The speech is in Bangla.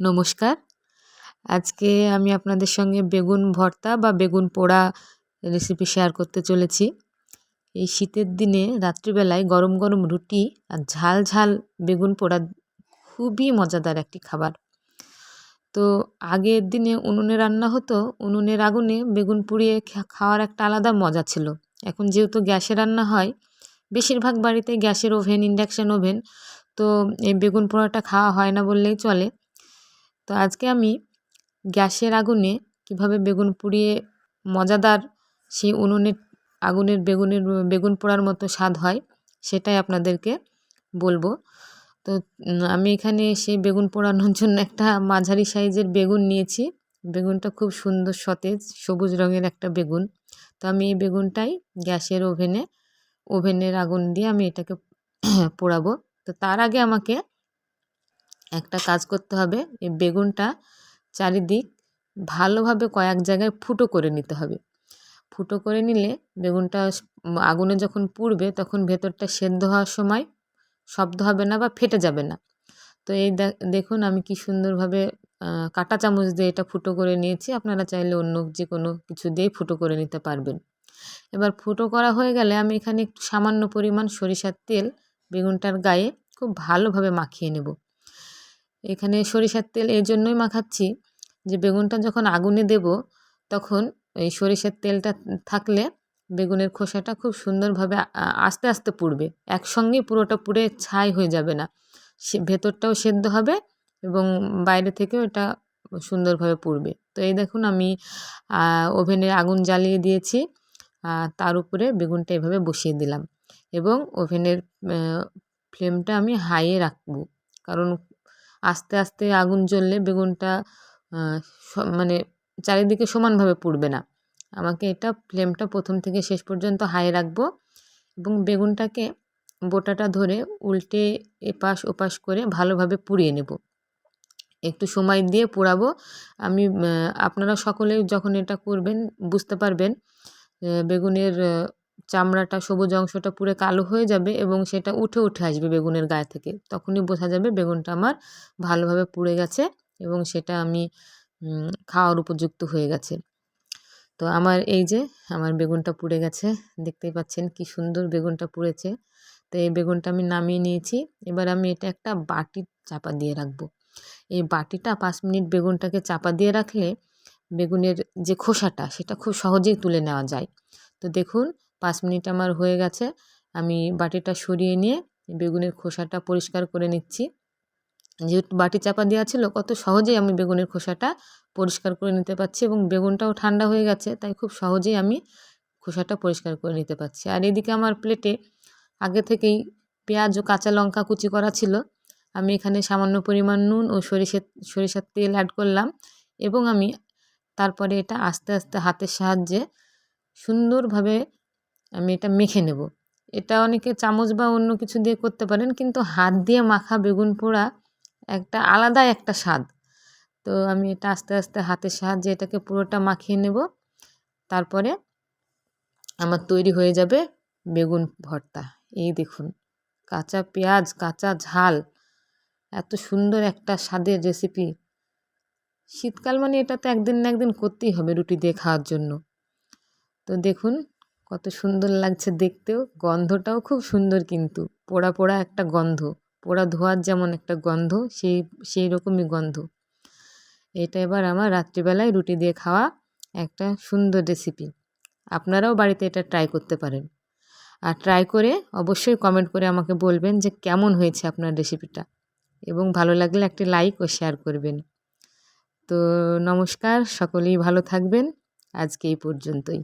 নমস্কার। আজকে আমি আপনাদের সঙ্গে বেগুন ভর্তা বা বেগুন পোড়া রেসিপি শেয়ার করতে চলেছি। এই শীতের দিনে রাত্রিবেলায় গরম গরম রুটি আর ঝাল ঝাল বেগুন পোড়া খুবই মজাদার একটি খাবার। তো আগের দিনে উনুনে রান্না হতো, উনুনের আগুনে বেগুন পুড়িয়ে খাওয়ার একটা আলাদা মজা ছিল। এখন যেহেতু গ্যাসে রান্না হয়, বেশিরভাগ বাড়িতে গ্যাসের ওভেন, ইন্ডাকশান ওভেন, তো এই বেগুন পোড়াটা খাওয়া হয় না বললেই চলে। তো আজকে আমি গ্যাসের আগুনে কীভাবে বেগুন পুড়িয়ে মজাদার সেই উনুনের, আগুনের বেগুনের, বেগুন পোড়ার মতো স্বাদ হয় সেটাই আপনাদেরকে বলব। তো আমি এখানে সেই বেগুন পোড়ানোর জন্য একটা মাঝারি সাইজের বেগুন নিয়েছি। বেগুনটা খুব সুন্দর সতেজ, সবুজ রঙের একটা বেগুন। তো আমি এই বেগুনটাই গ্যাসের ওভেনে, ওভেনের আগুন দিয়ে আমি এটাকে পোড়াবো। তো তার আগে আমাকে একটা কাজ করতে হবে এই বেগুনটা চারিদিক ভালোভাবে কয়েক জায়গায় ফুটো করে নিতে হবে। ফুটো করে নিলে বেগুনটা আগুনে যখন পুড়বে তখন ভেতরটা সেদ্ধ হওয়ার সময় শব্দ হবে না বা ফেটে যাবে না। তো এই দেখুন আমি কি সুন্দরভাবে কাটা চামচ দিয়ে এটা ফুটো করে নিয়েছি। আপনারা চাইলে অন্য যে কোনো কিছু দিয়েই ফুটো করে নিতে পারবেন। এবার ফুটো করা হয়ে গেলে আমি এখানে একটু সামান্য পরিমাণ সরিষার তেল বেগুনটার গায়ে খুব ভালোভাবে মাখিয়ে নেব। এখানে সরিষার তেল এই জন্যই মাখাচ্ছি। যে বেগুনটা যখন আগুনে দেব, তখন এই সরিষার তেলটা থাকলে বেগুনের খোসাটা খুব সুন্দরভাবে আস্তে আস্তে পুড়বে। একসঙ্গে পুরোটা পুড়ে ছাই হয়ে যাবে না। সে, ভেতরটাও সেদ্ধ হবে এবং বাইরে থেকেও এটা সুন্দরভাবে পুড়বে। তো এই দেখুন আমি ওভেনে আগুন জ্বালিয়ে দিয়েছি। তার উপরে বেগুনটা এভাবে বসিয়ে দিলাম এবং ওভেনের ফ্লেমটা আমি হাইয়ে রাখব। কারণ আস্তে আস্তে আগুন জ্বললে বেগুনটা মানে চারিদিকে সমানভাবে পুড়বে না। আমাকে এটা ফ্লেমটা প্রথম থেকে শেষ পর্যন্ত হাই রাখব এবং বেগুনটাকে বোটাটা ধরে উল্টে এপাশ ওপাশ করে ভালোভাবে পুড়িয়ে নেব। একটু সময় দিয়ে পোড়াবো। আমি আপনারা সকলে যখন এটা করবেন বুঝতে পারবেন বেগুনের চামড়াটা, সবুজ অংশটা পুরো কালো হয়ে যাবে এবং সেটা উঠে উঠে আসবে বেগুনের গায়ে থেকে। তখনই বোঝা যাবে বেগুনটা আমার ভালোভাবে পুড়ে গেছে এবং সেটা আমি খাওয়ার উপযুক্ত হয়ে গেছে। তো আমার এই যে আমার বেগুনটা পুড়ে গেছে, দেখতেই পাচ্ছেন কি সুন্দর বেগুনটা পুড়েছে। তো এই বেগুনটা আমি নামিয়ে নিয়েছি। এবার আমি এটা একটা বাটি চাপা দিয়ে রাখব। এই বাটিটা পাঁচ মিনিট বেগুনটাকে চাপা দিয়ে রাখলে বেগুনের যে খোসাটা, সেটা খুব সহজেই তুলে নেওয়া যায়। তো দেখুন পাঁচ মিনিট আমার হয়ে গেছে। আমি বাটিটা সরিয়ে নিয়ে বেগুনের খোসাটা পরিষ্কার করে নিচ্ছি। যেহেতু বাটি চাপা দেওয়া ছিল, কত সহজেই আমি বেগুনের খোসাটা পরিষ্কার করে নিতে পারছি এবং বেগুনটাও ঠান্ডা হয়ে গেছে, তাই খুব সহজেই আমি খোসাটা পরিষ্কার করে নিতে পারছি। আর এদিকে আমার প্লেটে আগে থেকেই পেঁয়াজ ও কাঁচা লঙ্কা কুচি করা ছিল। আমি এখানে সামান্য পরিমাণ নুন ও সরিষার সরিষার তেল অ্যাড করলাম এবং আমি তারপরে এটা আস্তে আস্তে হাতের সাহায্যে সুন্দরভাবে আমি এটা মেখে নেব। এটা অনেকে চামচ বা অন্য কিছু দিয়ে করতে পারেন, কিন্তু হাত দিয়ে মাখা বেগুন পোড়া একটা আলাদা একটা স্বাদ। তো আমি এটা আস্তে আস্তে হাতের সাহায্যে এটাকে পুরোটা মাখিয়ে নেব। তারপরে আমার তৈরি হয়ে যাবে বেগুন ভর্তা। এই দেখুন, কাঁচা পেঁয়াজ, কাঁচা ঝাল, এত সুন্দর একটা স্বাদের রেসিপি শীতকাল মানে এটা তো একদিন না একদিন করতেই হবে রুটি দিয়ে খাওয়ার জন্য। তো দেখুন কত সুন্দর লাগছে দেখতেও। গন্ধটাও খুব সুন্দর কিন্তু। পোড়া পোড়া একটা গন্ধ। পোড়া ধোয়ার যেমন একটা গন্ধ, সেই সেই রকমই গন্ধ। এটা এবার আমার রাত্রিবেলায় রুটি দিয়ে খাওয়া একটা সুন্দর রেসিপি আপনারাও বাড়িতে এটা ট্রাই করতে পারেন। আর ট্রাই করে অবশ্যই কমেন্ট করে আমাকে বলবেন যে কেমন হয়েছে আপনার রেসিপিটা এবং ভালো লাগলে একটি লাইক ও শেয়ার করবেন। তো নমস্কার, সকলেই ভালো থাকবেন। আজকে এই পর্যন্তই।